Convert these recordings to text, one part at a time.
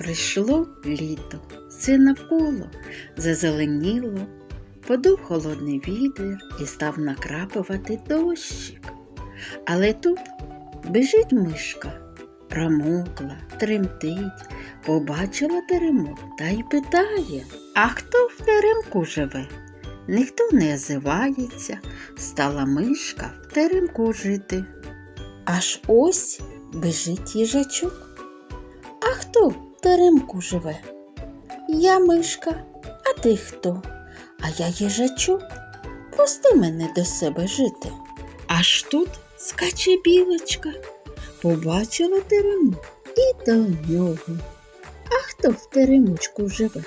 Прийшло літо, все навколо зазеленіло, подув холодний вітер і став накрапувати дощик. Але тут біжить мишка, промокла, тремтить, побачила теремок та й питає, а хто в теремку живе? Ніхто не озивається, стала мишка в теремку жити. Аж ось біжить їжачок. Теремку живе? Я мишка, а ти хто? А я їжачок. Пусти мене до себе жити. Аж тут скаче білочка, побачила теремок і до нього. А хто в теремочку живе?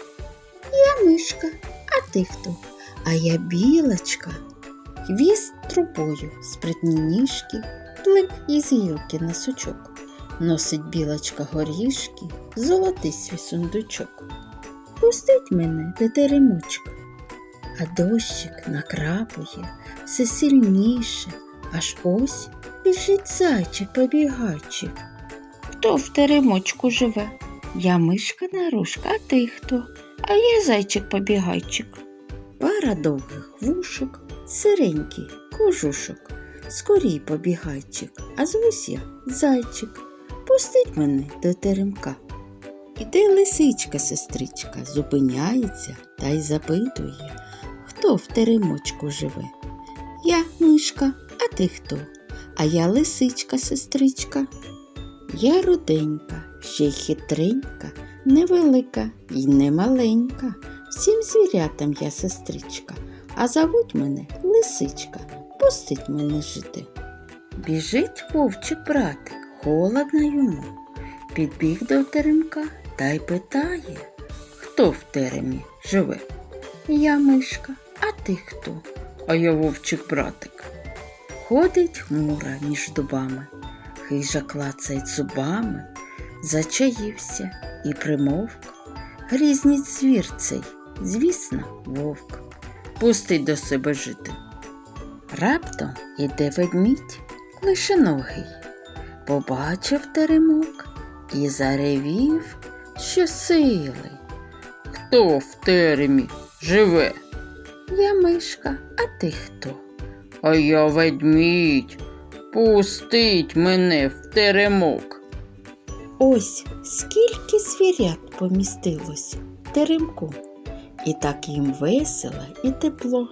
Я мишка, а ти хто? А я білочка. Хвіст трубою, спритні ніжки, плик із гілки на сучок. Носить білочка горішки, золотий свій сундучок. Пустить мене до теремочка, а дощик накрапує все сильніше, аж ось біжить зайчик побігайчик. Хто в теремочку живе? Я мишка нарушка, а ти хто? А я зайчик побігайчик. Пара довгих вушок, сиренький кожушок, скорій побігайчик, а звусь я зайчик. Пустить мене до теремка. Іде лисичка, сестричка, зупиняється та й запитує, хто в теремочку живе. Я мишка, а ти хто? А я лисичка, сестричка. Я руденька, ще й хитренька, невелика й не маленька. Всім звірятам я сестричка, а зовуть мене лисичка, пустить мене жити. Біжить вовчик братик, холодно йому. Підбіг до теремка та й питає, хто в теремі живе? Я мишка, а ти хто? А я вовчик братик. Ходить хмура між дубами, хижа клацає зубами, зачаївся і примовк. Грізний звір цей, звісно, вовк, пустить до себе жити. Раптом іде ведмідь лишеногий, побачив теремок і заревів щосили. Хто в теремі живе? Я мишка, а ти хто? А я ведмідь. Пустить мене в теремок. Ось скільки звірят помістилось в теремку. І так їм весело і тепло.